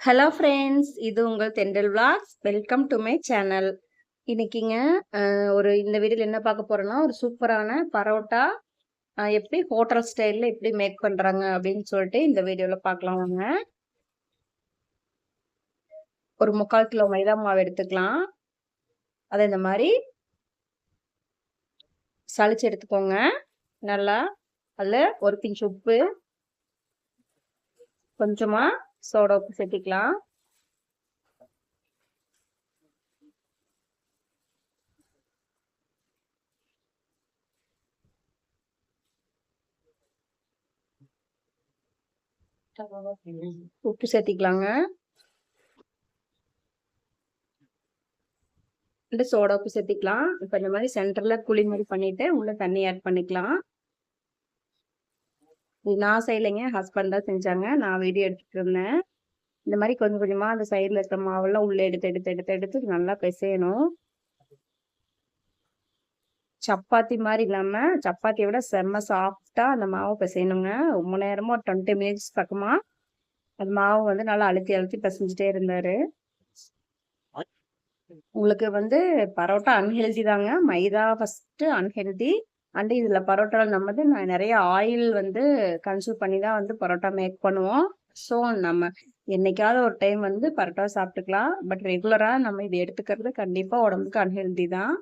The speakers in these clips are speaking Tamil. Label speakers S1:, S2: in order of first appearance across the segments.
S1: ஹலோ ஃப்ரெண்ட்ஸ் இது உங்கள் Thendral vlogs welcome to my channel இன்னைக்குங்க ஒரு இந்த வீடியோவில் என்ன பார்க்க போகிறோன்னா ஒரு சூப்பரான பரோட்டா எப்படி ஹோட்டல் ஸ்டைலில் எப்படி மேக் பண்ணுறாங்க அப்படின்னு சொல்லிட்டு இந்த வீடியோவில் பார்க்கலாம் வாங்க. ஒரு முக்கால் கிலோ மைதா மாவு எடுத்துக்கலாம். அதை இந்த மாதிரி சளிச்சு எடுத்துக்கோங்க. நல்லா அதில் ஒரு பிஞ்ச் உப்பு கொஞ்சமாக சோடா உப்பு சேர்த்திக்கலாம். உப்பு சேர்த்திக்கலாங்க. இந்த சோடா உப்பு சேர்த்திக்கலாம். இப்போ இந்த மாதிரி சென்டர்ல குழி மாதிரி பண்ணிட்டு உள்ளே தண்ணி ஆட் பண்ணிக்கலாம். நான் செய்யலைங்க ஹஸ்பண்ட் தான் செஞ்சாங்க. நான் வீடியோ எடுத்துட்டு இருந்தேன். இந்த மாதிரி கொஞ்சம் கொஞ்சமாக அந்த சைடில் இருக்கிற மாவெல்லாம் உள்ளே எடுத்து எடுத்து எடுத்து எடுத்து நல்லா பிசையணும். சப்பாத்தி மாதிரி இல்லாமல் சப்பாத்தியை விட செம்ம சாஃப்டாக அந்த மாவை பிசையணுங்க. ரொம்ப நேரமும் ஒரு டுவெண்ட்டி மினிட்ஸ் பக்கமாக அந்த மாவு வந்து நல்லா அழுத்தி அழுத்தி பிசைஞ்சிட்டே இருந்தார். உங்களுக்கு வந்து பரோட்டா அன்ஹெல்தி தாங்க. மைதா ஃபஸ்ட்டு அன்ஹெல்தி அண்ட் இதில் பரோட்டாவில் நம்ம வந்து நான் நிறைய ஆயில் வந்து கன்சூம் பண்ணி தான் வந்து பரோட்டா மேக் பண்ணுவோம். ஸோ நம்ம என்னைக்காவது ஒரு டைம் வந்து பரோட்டா சாப்பிட்டுக்கலாம். பட் ரெகுலராக நம்ம இது எடுத்துக்கிறது கண்டிப்பாக உடம்புக்கு அன்ஹெல்தி தான்.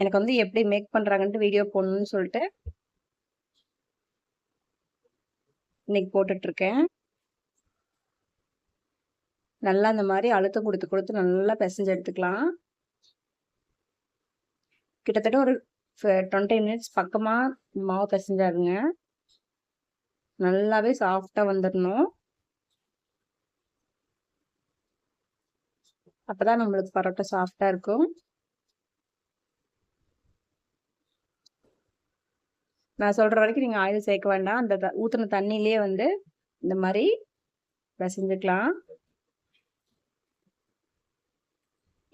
S1: எனக்கு வந்து எப்படி மேக் பண்ணுறாங்கன்ட்டு வீடியோ போடணும்னு சொல்லிட்டு இன்னைக்கு போட்டுட்ருக்கேன். நல்லா இந்த மாதிரி அழுத்தம் கொடுத்து கொடுத்து நல்லா பிசைஞ்சு எடுத்துக்கலாம். கிட்டத்தட்ட ஒரு டுவெண்ட்டி மினிட்ஸ் பக்கமா மாவு பிசைஞ்சாருங்க. நல்லாவே சாஃப்டா வந்துடணும் அப்பதான் நம்மளுக்கு பரோட்டா சாஃப்டாக இருக்கும். நான் சொல்ற வரைக்கும் நீங்க ஆயில் சேர்க்க வேண்டாம். அந்த த- ஊத்துன தண்ணியிலேயே வந்து இந்த மாதிரி பிசைஞ்சுக்கலாம்.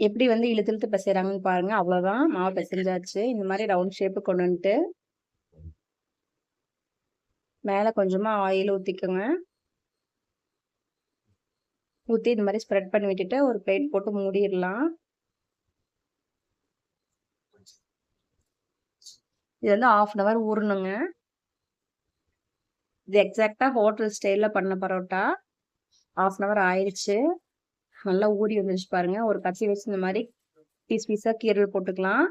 S1: எப்படி வந்து இழுத்து இழுத்து பிசைறாங்கன்னு பாருங்க. அவ்வளவுதான் மாவு பிசைஞ்சாச்சு. இந்த மாதிரி ரவுண்ட் ஷேப்பு கொண்டு வந்துட்டு மேல கொஞ்சமா ஆயில் ஊத்திக்கோங்க. ஊத்தி இந்த மாதிரி ஸ்ப்ரெட் பண்ணி விட்டுட்டு ஒரு பிளேட் போட்டு மூடிடலாம். இது வந்து ஆஃப் அன் ஹவர் ஊறணுங்க. இது எக்ஸாக்டா ஹோட்டல் ஸ்டைல்ல பண்ண பரோட்டா. ஆஃப் அன் ஹவர் ஆயிடுச்சு நல்லா ஊறி வந்துருச்சு பாருங்க. ஒரு கத்தி வச்சு இந்த மாதிரி பீஸ் பீஸா கீரல் போட்டுக்கலாம்.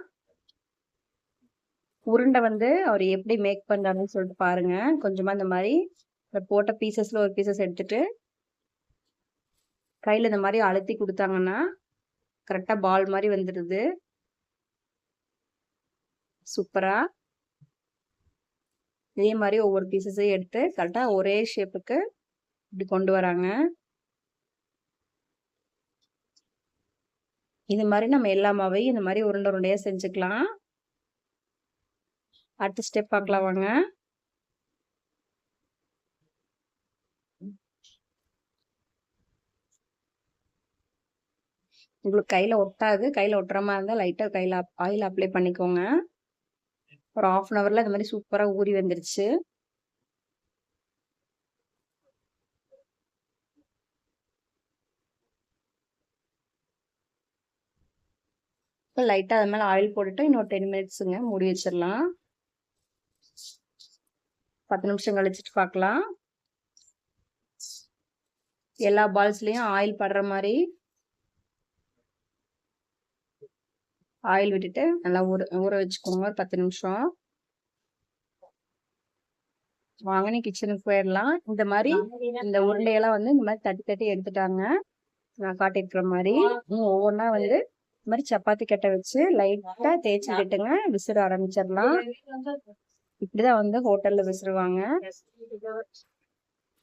S1: உருண்டை வந்து அவர் எப்படி மேக் பண்றாருன்னு சொல்லிட்டு பாருங்க. கொஞ்சமா இந்த மாதிரி போட்ட பீசஸ்ல ஒரு பீசஸ் எடுத்துட்டு கையில இந்த மாதிரி அழுத்தி கொடுத்தாங்கன்னா கரெக்டா பால் மாதிரி வந்துடுது. சூப்பரா இதே மாதிரி ஒவ்வொரு பீசஸையும் எடுத்து கரெக்டா ஒரே ஷேப்புக்கு இப்படி கொண்டு வராங்க. இது மாதிரி நம்ம எல்லா மாவையும் இந்த மாதிரி உருண்டை உருண்டையாக செஞ்சுக்கலாம். அடுத்த ஸ்டெப் பார்க்கலாம் வாங்க. உங்களுக்கு கையில் ஒட்டாது. கையில் ஒட்டுற மாதிரி லைட்டாக கையில் ஆயில் அப்ளை பண்ணிக்கோங்க. ஒரு ஆஃப் அன் ஹவர்ல இந்த மாதிரி சூப்பராக ஊறி வந்துருச்சு. இப்போ லைட்டா அது மேல ஆயில் போட்டுட்டு இன்னொரு டென் மினிட்ஸுங்க மூடி வச்சிடலாம். பத்து நிமிஷம் கழிச்சிட்டு பார்க்கலாம் எல்லா பால்ஸ்லயும் ஆயில் படுற மாதிரி ஆயில் விட்டுட்டு நல்லா ஊற ஊற வச்சுக்கோங்க ஒரு பத்து நிமிஷம். வாங்க நீ கிச்சனுக்கு போயிடலாம். இந்த மாதிரி இந்த உருண்டையெல்லாம் வந்து இந்த மாதிரி தட்டி தட்டி எடுத்துட்டாங்க. நான் காட்டியிருக்கிற மாதிரி. ஒவ்வொன்றா வந்து இந்த மாதிரி சப்பாத்தி கட்டை வச்சு லைட்டா தேய்ச்சி விட்டுங்க விசிற ஆரம்பிச்சிடலாம். இப்படிதான் வந்து ஹோட்டல்ல விசிறுவாங்க.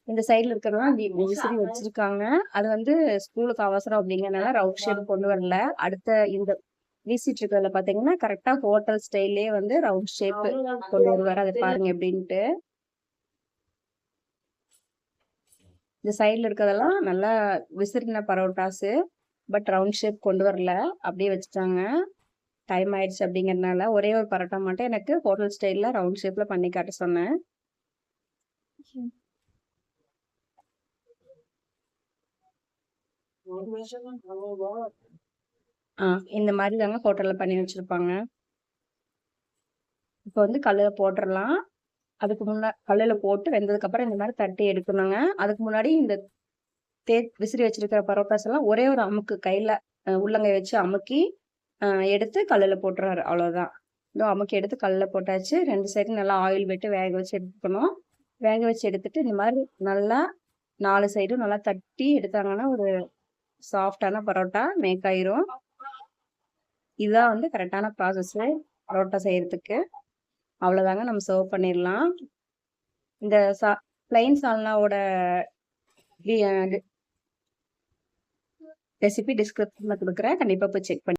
S1: இந்த சைடுல இருக்கிறதெல்லாம் விசிறி வச்சிருக்காங்க. அது வந்து ஸ்கூலுக்கு அவசரம் அப்படிங்கறதுனால ரவுண்ட் ஷேப் கொண்டு வரல. அடுத்த இந்த வீசிட்டு இருக்கிறதுல பாத்தீங்கன்னா கரெக்டா ஹோட்டல் ஸ்டைல்லே வந்து ரவுண்ட் ஷேப் கொண்டு வருவாரு. அதை பாருங்க எப்படின்ட்டு. இந்த சைடுல இருக்கிறதெல்லாம் நல்லா விசிறின பரோட்டாஸ். பட் ரவுண்ட் ஷேப் கொண்டு வரல அப்படியே வச்சுட்டாங்க டைம் ஆயிடுச்சு அப்படிங்கறதுனால ஒரே ஒரு பரோட்டா மட்டும் எனக்கு ஹோட்டல் ஸ்டைலில் ரவுண்ட் ஷேப்ல பண்ணி காட்ட சொன்னேன் ஆ இந்த மாதிரி தாங்க ஹோட்டல்ல பண்ணி வச்சிருப்பாங்க. இப்போ வந்து கல்லில் போட்டுறலாம். அதுக்கு முன்ன கல்லில் போட்டு வெந்ததுக்கப்புறம் இந்த மாதிரி தட்டி எடுக்கணுங்க. அதுக்கு முன்னாடி இந்த தே விசிறி வச்சிருக்கிற பரோட்டாஸ் எல்லாம் ஒரே ஒரு அமுக்கு கையில உள்ளங்கை வச்சு அமுக்கி, எடுத்து கல்லில் போட்டுறாரு. அவ்வளோதான். இதோ அமுக்கி எடுத்து கல்லில் போட்டாச்சு. ரெண்டு சைடும் நல்லா ஆயில் விட்டு வேக வச்சு எடுத்துக்கணும். வேக வச்சு எடுத்துட்டு இந்த மாதிரி நல்லா நாலு சைடும் நல்லா தட்டி எடுத்தாங்கன்னா, ஒரு சாஃப்ட்டான பரோட்டா மேக் ஆயிரும். இதுதான் வந்து கரெக்டான ப்ராசஸ்ஸு பரோட்டா செய்கிறதுக்கு அவ்வளோதாங்க நம்ம சர்வ் பண்ணிடலாம் இந்த சா பிளைன் சால்னாவோட ரெசிபி டிஸ்கிரிப்ஷன்ல குடுக்குறேன். கண்டிப்பா போய் செக் பண்ணி